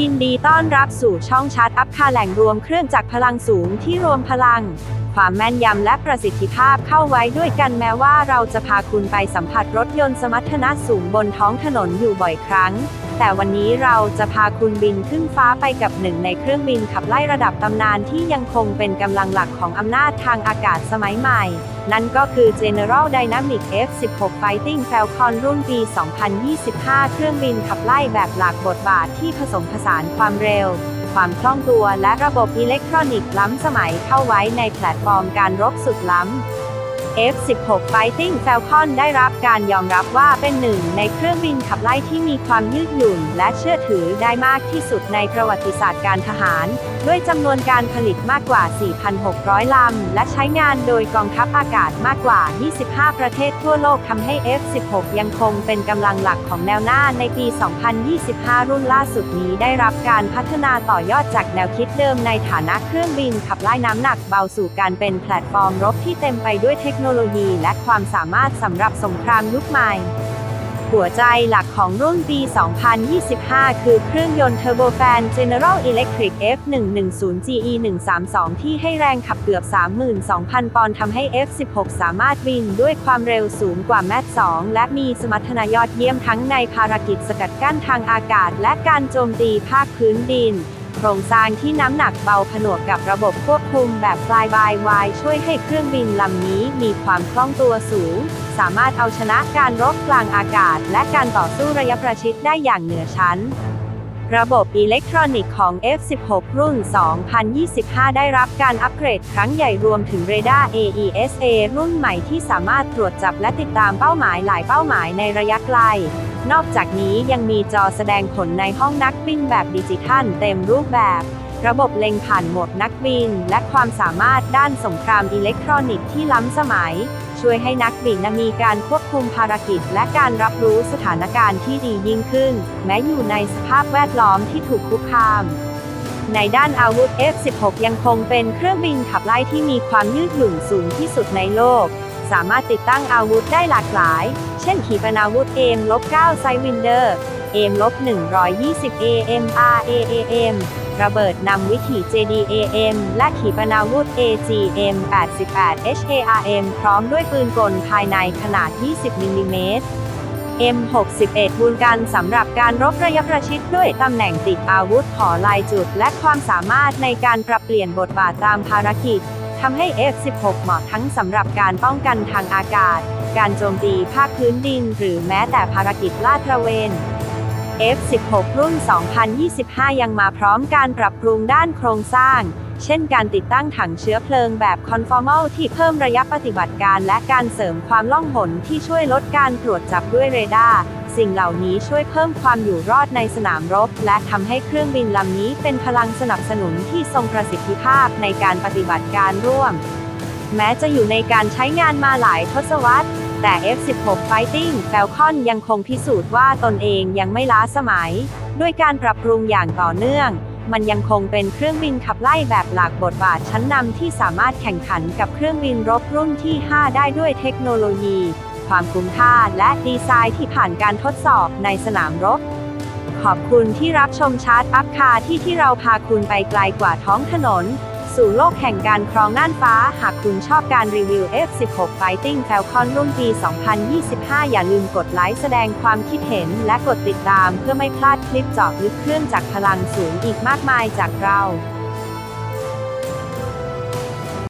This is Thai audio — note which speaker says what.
Speaker 1: ยินดีต้อนรับสู่ช่องชาร์ตอัพคาแหล่งรวมเครื่องจักรพลังสูงที่รวมพลัง ความแม่นยำและประสิทธิภาพเข้าไว้ด้วยกันแม้ว่าเราจะพาคุณไปสัมผัสรถยนต์สมรรถนะสูงบนท้องถนนอยู่บ่อยครั้ง แต่วันนี้เราจะพาคุณบินขึ้นฟ้าไปกับหนึ่งในเครื่องบินขับไล่ระดับตำนานที่ยังคงเป็นกำลังหลักของอำนาจทางอากาศสมัยใหม่ นั่นก็คือ General Dynamics F-16 Fighting Falcon รุ่นปี 2025 เครื่องบินขับไล่แบบหลากบทบาทที่ผสมผสานความเร็ว ความคล่องตัวและระบบอิเล็กทรอนิกส์ล้ำสมัยเข้าไว้ในแพลตฟอร์มการรบสุดล้ำ F-16 Fighting Falcon ได้รับการยอมรับว่าเป็นหนึ่งในเครื่องบินขับไล่ที่มีความยืดหยุ่น และเชื่อถือได้มากที่สุดในประวัติศาสตร์การทหาร ด้วยจำนวนการผลิตมากกว่า 4,600 ลำ และใช้งานโดยกองทัพอากาศมากกว่า 25 ประเทศทั่วโลกทำให้ F-16 ยังคงเป็นกำลังหลักของแนวหน้าในปี 2025 รุ่นล่าสุดนี้ได้รับการพัฒนาต่อยอดจากแนวคิดเดิมในฐานะเครื่องบินขับไล่น้ำหนักเบาสู่การเป็นแพลตฟอร์มรบที่เต็มไปด้วยเทคโนโนโลยีและความสามารถสำหรับสงครามยุคใหม่ หัวใจหลักของรุ่นปี 2025 คือเครื่องยนต์เทอร์โบแฟน General Electric F110GE 132 ที่ให้แรงขับเกือบ 32,000 ปอนด์ทำให้ F16 สามารถบินด้วยความเร็วสูงกว่าแมท2และมีสมรรถนะยอดเยี่ยมทั้งในภารกิจสกัดกั้นทางอากาศ และการโจมตีภาคพื้นดิน โครงสร้างที่น้ำหนักเบาผนวกกับระบบควบคุมแบบ Fly by Wire ช่วยให้เครื่องบินลำนี้มีความคล่องตัวสูง สามารถเอาชนะการรบกลางอากาศ และการต่อสู้ระยะประชิดได้อย่างเหนือชั้นระบบอิเล็กทรอนิกส์ของ F16 รุ่น 2025 ได้รับการอัปเกรดครั้งใหญ่รวมถึงเรดาร์ AESA รุ่นใหม่ที่สามารถตรวจจับและติดตามเป้าหมายหลายเป้าหมายในระยะไกล นอกจากนี้ยังมีจอแสดงผลในห้องนักบินแบบดิจิทัลเต็มรูปแบบ ระบบเล็งผ่านหมวดนักบิน และความสามารถด้านสงครามอิเล็กทรอนิกส์ที่ล้ำสมัย ช่วยให้นักบินมีการควบคุมภารกิจ และการรับรู้สถานการณ์ที่ดียิ่งขึ้น แม้อยู่ในสภาพแวดล้อมที่ถูกคุกคามในด้านอาวุธ F-16 ยังคงเป็นเครื่องบินขับไล่ที่มีความยืดหยุ่นสูงที่สุดในโลก สามารถติดตั้งอาวุธได้หลากหลาย เช่นขีปนาวุธ AM-9 Sidewinder AM-120 AMRAAM ระเบิดนำวิถี JDAM และขีปนาวุธ AGM 88 HARM พร้อมด้วยปืนกลภายในขนาด 20 มิลลิเมตร M61 บูนกันสำหรับการรบระยะประชิดด้วยตำแหน่งติดอาวุธขอลายจุด และความสามารถในการปรับเปลี่ยนบทบาทตามภารกิจ ทำให้ F16 เหมาะทั้งสำหรับการป้องกันทางอากาศ การโจมตีภาคพื้นดิน หรือแม้แต่ภารกิจลาดตระเวน F16 รุ่น 2025 ยังมาพร้อมการปรับปรุงด้านโครงสร้าง เช่นการติดตั้งถังเชื้อเพลิงแบบ conformal ที่เพิ่มระยะปฏิบัติการและการเสริมความล่องหนที่ช่วยลดการตรวจจับด้วยเรดาร์สิ่งเหล่านี้ช่วยเพิ่มความอยู่รอดในสนามรบ และทำให้เครื่องบินลำนี้เป็นพลังสนับสนุนที่ทรงประสิทธิภาพในการปฏิบัติการร่วม แม้จะอยู่ในการใช้งานมาหลายทศวรรษ แต่ F16 Fighting Falcon ยังคงพิสูจน์ว่าตนเองยังไม่ล้าสมัย ด้วยการปรับปรุงอย่างต่อเนื่อง มันยังคงเป็นเครื่องบินขับไล่แบบหลากบทบาทชั้นนำที่สามารถแข่งขันกับเครื่องบินรบรุ่นที่ 5 ได้ด้วยเทคโนโลยี ความคุ้มค่าและดีไซน์ที่ผ่านการทดสอบในสนามรบขอบคุณที่รับชมชาร์ตอัพคาที่ที่เราพาคุณไปไกลกว่าท้องถนน สู่โลกแห่งการครองน่านฟ้า หากคุณชอบการรีวิว F16 Fighting Falcon รุ่นปี 2025 อย่าลืมกดไลค์แสดงความคิดเห็น และกดติดตามเพื่อไม่พลาดคลิปเจาะลึกเครื่องจากรพลังสูงอีกมากมายจากเรา